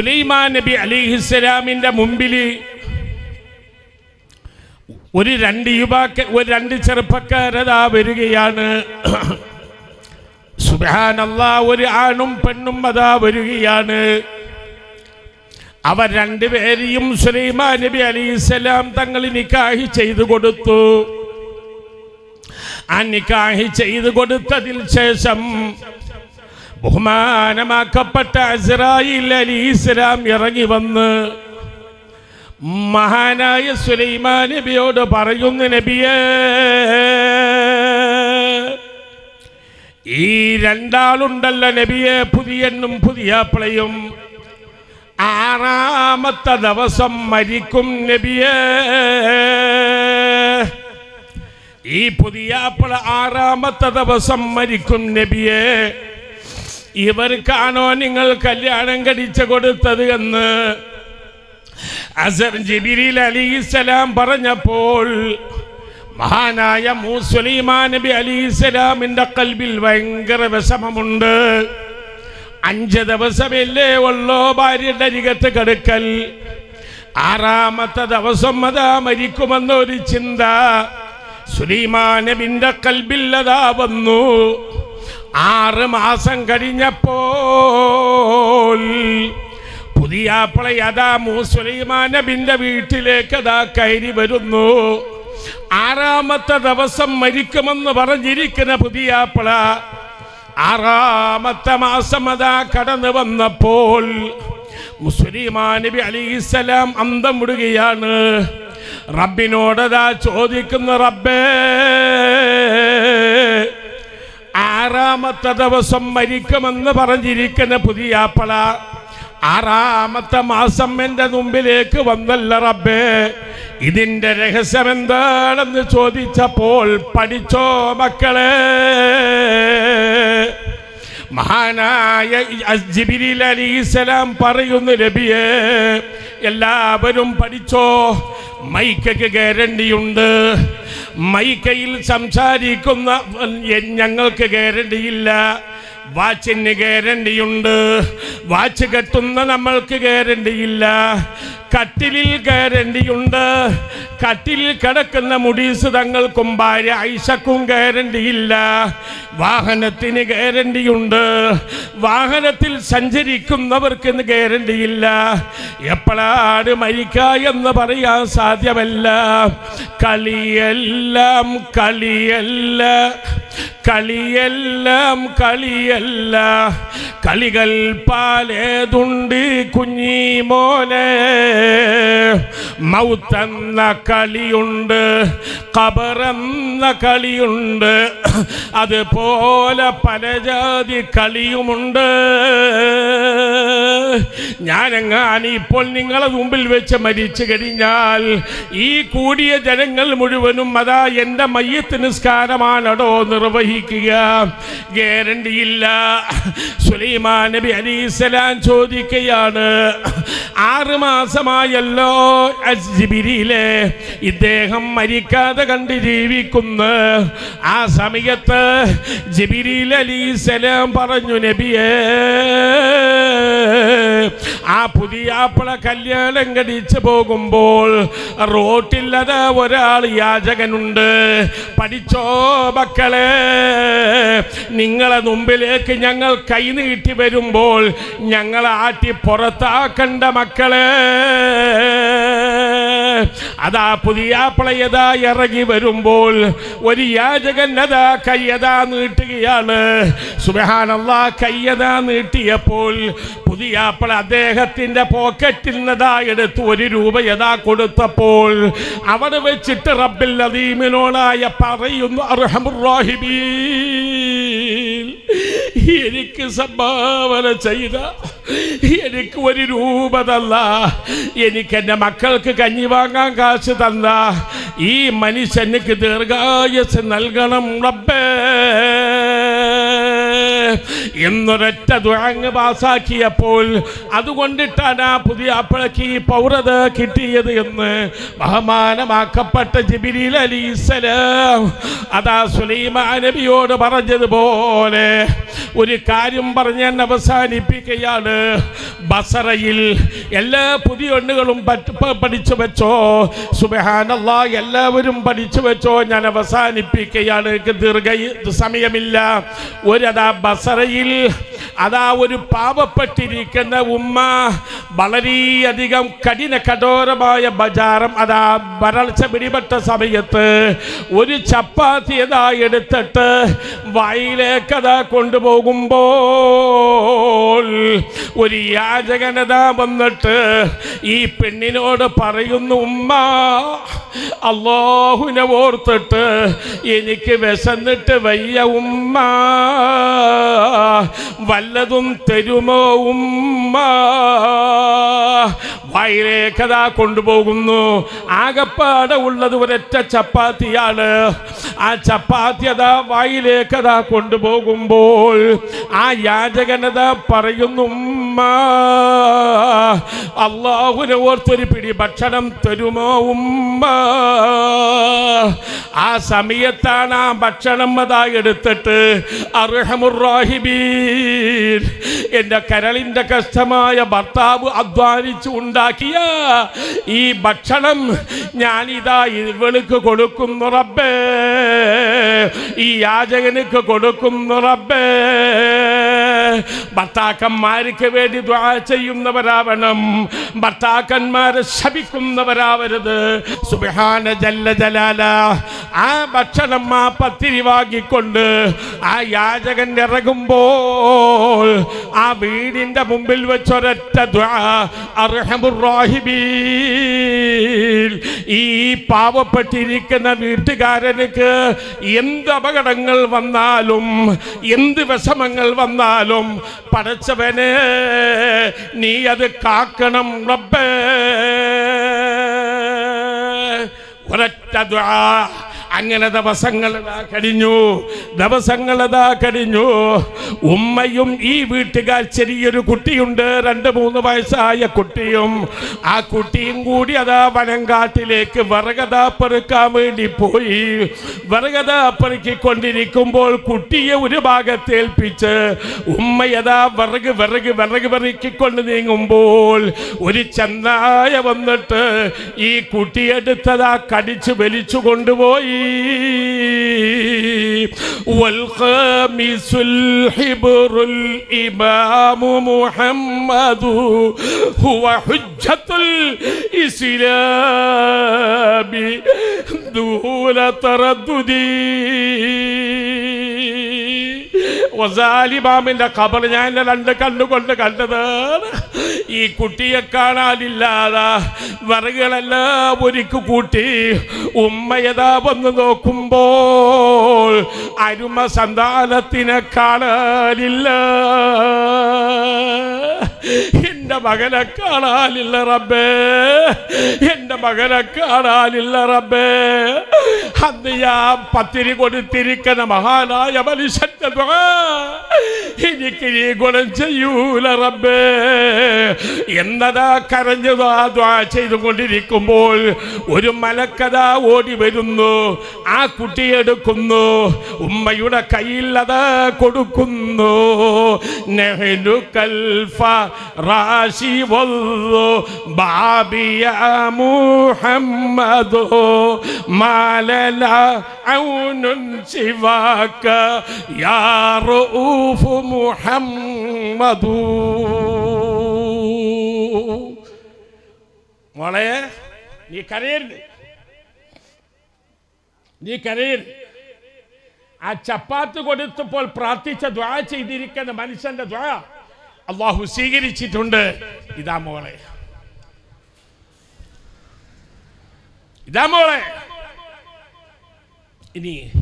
സുലൈമാൻ നബി അലിഹിസ്സലാമിന്റെ മുമ്പിൽ ഒരു രണ്ട് യുവാക്ക ഒരു രണ്ട് ചെറുപ്പക്കാരതാ വരികയാണ്. സുബാനല്ല ഒരു ആണും പെണ്ണും അതാ വരികയാണ്. അവർ രണ്ടുപേരെയും സുലൈമാൻ നബി അലിസ്സലാം തങ്ങൾ നിക്കാഹി ചെയ്തു കൊടുത്തു. ആ നിക്കാഹി ചെയ്തു കൊടുത്തതിൽ ശേഷം ബഹുമാനമാക്കപ്പെട്ട അസറായി അലി ഇസ്ലാം ഇറങ്ങി വന്ന് മഹാനായ സുലൈമാൻ നബിയോട് പറയുന്നു നബിയേ ഈ രണ്ടാളുണ്ടല്ലോ നബിയെ പുതിയണ്ണും പുതിയാപ്പിളയും. ആറാമത്തെ ദിവസം മരിക്കും നബിയേ. ഈ പുതിയാപ്പിള ആറാമത്തെ ദിവസം മരിക്കും നബിയേ. ഇവർക്കാണോ നിങ്ങൾ കല്യാണം കഴിച്ചു കൊടുത്തത് എന്ന്? അസർ പറഞ്ഞപ്പോൾ മഹാനായ മൂസുലൈമാൻ നബി അലിസ്സലാമിന്റെ കൽബിൽ ഭയങ്കര വിഷമമുണ്ട്. അഞ്ച് ദിവസമില്ലേ ഉള്ളോ ഭാര്യയുടെ അരികത്ത് കടുക്കൽ? ആറാമത്തെ ദിവസം അതാ മരിക്കുമെന്നൊരു ചിന്ത. സുലൈമാൻ കൽബില്ലതാ വന്നു. ആറ് മാസം കഴിഞ്ഞപ്പോൾ പുതിയാപ്പിള അതാ മൂസുലൈമാൻ നബിന്റെ വീട്ടിലേക്ക് അതാ കയറി വരുന്നു. ആറാമത്തെ ദിവസം മരിക്കുമെന്ന് പറഞ്ഞിരിക്കുന്ന പുതിയാപ്പിള ആറാമത്തെ മാസം അതാ കടന്നു വന്നപ്പോൾ മുസ്ലിമാ നബി അലിസ്സലാം അന്തം വിടുകയാണ്. റബ്ബിനോടതാ ചോദിക്കുന്ന റബ്ബേ ആറാമത്തെ ദിവസം മരിക്കുമെന്ന് പറഞ്ഞിരിക്കുന്ന പുതിയ പുതിയാപ്പള ആറാമത്തെ മാസം എന്റെ മുമ്പിലേക്ക് വന്നല്ല റബ്ബേ. ഇതിന്റെ രഹസ്യം എന്താണെന്ന് ചോദിച്ചപ്പോൾ പഠിച്ചോ മക്കളെ? മഹാനായ ജിബിരിൽ അലിസ്സലാം പറയുന്നു നബിയെ എല്ലാവരും പഠിച്ചോ? മൈക്കയ്ക്ക് ഗ്യാരണ്ടിയുണ്ട്. മൈക്കയിൽ സംസാരിക്കുന്ന ഞങ്ങൾക്ക് ഗ്യാരണ്ടിയില്ല. വാച്ചിന് ഗ്യാരണ്ടിയുണ്ട്. വാച്ച് കെട്ടുന്ന നമ്മൾക്ക് ഗ്യാരണ്ടിയില്ല. കട്ടിലിൽ ഗ്യാരണ്ടിയുണ്ട്. കട്ടിലിൽ കിടക്കുന്ന മുടീസ് തങ്ങൾക്കും ഭാര്യ ഐശക്കും ഗ്യാരണ്ടിയില്ല. വാഹനത്തിന് ഗ്യാരണ്ടിയുണ്ട്. വാഹനത്തിൽ സഞ്ചരിക്കുന്നവർക്ക് ഗ്യാരണ്ടിയില്ല. എപ്പോഴാണ് മരിക്ക എന്ന് പറയാൻ സാധ്യമല്ല. കളിയെല്ലാം. കളിയല്ല കളിയെല്ലാം. കളിയല്ല കളികൾ പാലേതുണ്ട് കുഞ്ഞി മോനെ. മൗത്തെന്ന കളിയുണ്ട് കബറെന്ന കളിയുണ്ട് അതുപോലെ പല ജാതി കളിയുമുണ്ട്. ഞാനെങ്ങാൻ ഇപ്പോൾ നിങ്ങളെ മുമ്പിൽ വെച്ച് മരിച്ചു കഴിഞ്ഞാൽ ഈ കൂടിയ ജനങ്ങൾ മുഴുവനും അതാ എന്റെ മയ്യത്ത് നിസ്കാരമാണോ നിർവഹിക്കുക. ഗ്യാരണ്ടിയില്ല സുലൈമാൻ നബി അലിസ്ലാം ചോദിക്കുകയാണ് ആറ് മാസമായല്ലോ ജിബിരിയിലെ ഇദ്ദേഹം മരിക്കാതെ കണ്ട് ജീവിക്കുന്നു. ആ സമയത്ത് ജിബിരിൽ അലിസ്ലാം പറഞ്ഞു നബിയേ ആ പുതിയാപ്പിള കല്യാണം കഴിച്ചു പോകുമ്പോൾ റോട്ടില്ലത് ഒരാൾ യാചകനുണ്ട്. പഠിച്ചോ മക്കളെ നിങ്ങളെ മുമ്പിലേക്ക് ഞങ്ങൾ കൈനീട്ടി വരുമ്പോൾ ഞങ്ങൾ ആട്ടി പുറത്താക്കണ്ട മക്കളെ. അതാ പുതിയാപ്പിളയതാ ഇറങ്ങി വരുമ്പോൾ ഒരു യാചകൻ അതാ കയ്യതാ നീട്ടുകയാണ്. സുബഹാനല്ല കയ്യതാ നീട്ടിയപ്പോൾ പുതിയാപ്പിള അദ്ദേഹത്തിന്റെ പോക്കറ്റിൽ നിന്നതാ എടുത്ത് ഒരു രൂപ യഥാ കൊടുത്തപ്പോൾ അവിടെ വെച്ചിട്ട് റബ്ബിൽ അദീമിനോടായ പറയുന്നു അർഹമുറാഹിബീൻ എനിക്ക് സംഭാവന ചെയ്ത എനിക്ക് ഒരു രൂപ തന്ന എനിക്ക് എന്റെ മക്കൾക്ക് കഞ്ഞി വാങ്ങാൻ കാശ് തന്ന ഈ മനുഷ്യനക്ക് ദീർഘായസ് നൽകണം റബ്ബേ. എന്നൊരൊറ്റ ദുഴങ്ങ് പാസാക്കിയപ്പോൾ അതുകൊണ്ടിട്ടാണ് ആ പുതിയ അപ്പഴക്ക് ഈ പൗരത കിട്ടിയത് എന്ന് ബഹുമാനമാക്കപ്പെട്ട ജിബിരിൽ അലീസല അതാ സുലൈമാ നബിയോട് പറഞ്ഞതുപോലെ ഒരു കാര്യം പറഞ്ഞ് ഞാൻ അവസാനിപ്പിക്കുകയാണ്. ബസറയിൽ എല്ലാ പുതിയ എണ്ണുകളും പഠിച്ചു വെച്ചോ? സുബഹാനല്ലാ എല്ലാവരും പഠിച്ചു വെച്ചോ? ഞാൻ അവസാനിപ്പിക്കുകയാണ്. ദീർഘ സമയമില്ല. ഒരതാ ബസറയിൽ aqui. അതാ ഒരു പാവപ്പെട്ടിരിക്കുന്ന ഉമ്മ വളരെയധികം കഠിന കഠോരമായ ബജാരം അതാ വരൾച്ച പിടിപെട്ട സമയത്ത് ഒരു ചപ്പാത്തി അതാ എടുത്തിട്ട് വായിലേക്ക് അതാ കൊണ്ടുപോകുമ്പോൾ ഒരു യാചകനതാ വന്നിട്ട് ഈ പെണ്ണിനോട് പറയുന്നു ഉമ്മ അള്ളാഹുവിനെ ഓർത്തിട്ട് എനിക്ക് വിശന്നിട്ട് വയ്യ ഉമ്മ. വല്ലതും തരുമോ ഉമ്മ? വായിലേക്കതാ കൊണ്ടുപോകുന്നു. ആകപ്പാടെ ഉള്ളത് ഒരൊറ്റ ചപ്പാത്തിയാണ്. ആ ചപ്പാത്തി അതാ കൊണ്ടുപോകുമ്പോൾ ആ യാചകനത പറയുന്നു അള്ളാഹുനെ ഓർത്തൊരു പിടി ഭക്ഷണം തരുമോ ഉമ്മ? ആ സമയത്താണ് ആ ഭക്ഷണം അതാ എടുത്തിട്ട് അർഹമുറാഹിബീൻ കരളിന്റെ കഷ്ടമായ ഭർത്താവ് അധ്വാനിച്ചു ഉണ്ടാക്കിയ ഈ ഭക്ഷണം ഞാനിതാ ഇവൾക്ക് കൊടുക്കുന്നു റബ്ബേ. ഈ യാചകനുക്ക് കൊടുക്കുന്നു റബ്ബേ. ഭർത്താക്കന്മാർക്ക് വേണ്ടി ദ്വാ ചെയ്യുന്നവരാവണം. ഭർത്താക്കന്മാരെ ശപിക്കുന്നവരാവരുത്. സുബിഹാന ജല്ല ജലാല. ആ ഭക്ഷണം ആ പത്തിരി വാങ്ങിക്കൊണ്ട് ആ യാചകൻ ഇറങ്ങുമ്പോൾ ആ വീടിന്റെ മുമ്പിൽ വെച്ചൊരൊറ്റ ദ്വാ ഈ പാവപ്പെട്ടിരിക്കുന്ന വീട്ടുകാരനക്ക് എന്ത് അപകടങ്ങൾ വന്നാലും എന്ത് വിഷമങ്ങൾ വന്നാലും പടച്ചവനെ നീ അത് കാക്കണം റബ്ബേ. ഒരൊറ്റ അങ്ങനെ ദിവസങ്ങളതാ കഴിഞ്ഞു. ദിവസങ്ങളതാ കഴിഞ്ഞു. ഉമ്മയും ഈ വീട്ടുകാർ ചെറിയൊരു കുട്ടിയുണ്ട് രണ്ട് മൂന്ന് വയസ്സായ കുട്ടിയും. ആ കുട്ടിയും കൂടി അതാ വനങ്കാട്ടിലേക്ക് വിറകതാ പെറുക്കാൻ വേണ്ടി പോയി. വിറകതാ പെറുക്കിക്കൊണ്ടിരിക്കുമ്പോൾ കുട്ടിയെ ഒരു ഭാഗത്ത് ഏൽപ്പിച്ച് ഉമ്മയതാ വിറക് വിറക് വിറക് പെറുക്കിക്കൊണ്ട് നീങ്ങുമ്പോൾ ഒരു ചെന്നായ വന്നിട്ട് ഈ കുട്ടിയെടുത്തതാ കടിച്ചു വലിച്ചു കൊണ്ടുപോയി. والخامس الحبر الإمام محمد هو حجة الإسلام دون تردد വസാലിമാമിന്റെ ഖബർ ഞാൻ എൻ്റെ രണ്ട് കണ്ണുകൊണ്ട് കണ്ടതാണ് ഈ കുട്ടിയെ കാണാനില്ലാതെ വിറകുകളെല്ലാം ഒരുക്കു കൂട്ടി ഉമ്മയതാ വന്ന് നോക്കുമ്പോൾ അരുമ സന്താനത്തിനെ കാണാനില്ല. എന്റെ മകനെ കാണാനില്ല റബ്ബേ. എന്റെ മകനെ കാണാനില്ല റബ്ബേ. അന്ന് ഞാൻ പത്തിരി കൊടുത്തിരിക്കുന്ന മഹാനായ മനുഷ്യന്റെ എനിക്ക് നീ ഗുണം ചെയ്യൂല റബ്ബേ. എന്നതാ കരഞ്ഞതാ ദ്വാ ചെയ്തുകൊണ്ടിരിക്കുമ്പോൾ ഒരു മലക്കഥ ഓടി വരുന്നു. ആ കുട്ടിയെടുക്കുന്നു ഉമ്മയുടെ കയ്യിൽ അത് കൊടുക്കുന്നു. നെഹ്നു കൽഫ റാശി വല്ലു ബാബിയ മുഹമ്മദോ മാലല عون سواك യാ റഊഫ് محمد മോളെ നീ കരയരുത്. നീ കരയരുത്. ആ ചപ്പാത്ത് കൊടുത്തപ്പോൾ പ്രാർത്ഥിച്ച ദ്വാ ചെയ്തിരിക്കുന്ന മനുഷ്യന്റെ ദ്വാ അള്ളാഹു സ്വീകരിച്ചിട്ടുണ്ട്. ഇതാ മോളെ. ഇതാ മോളെ. ఇది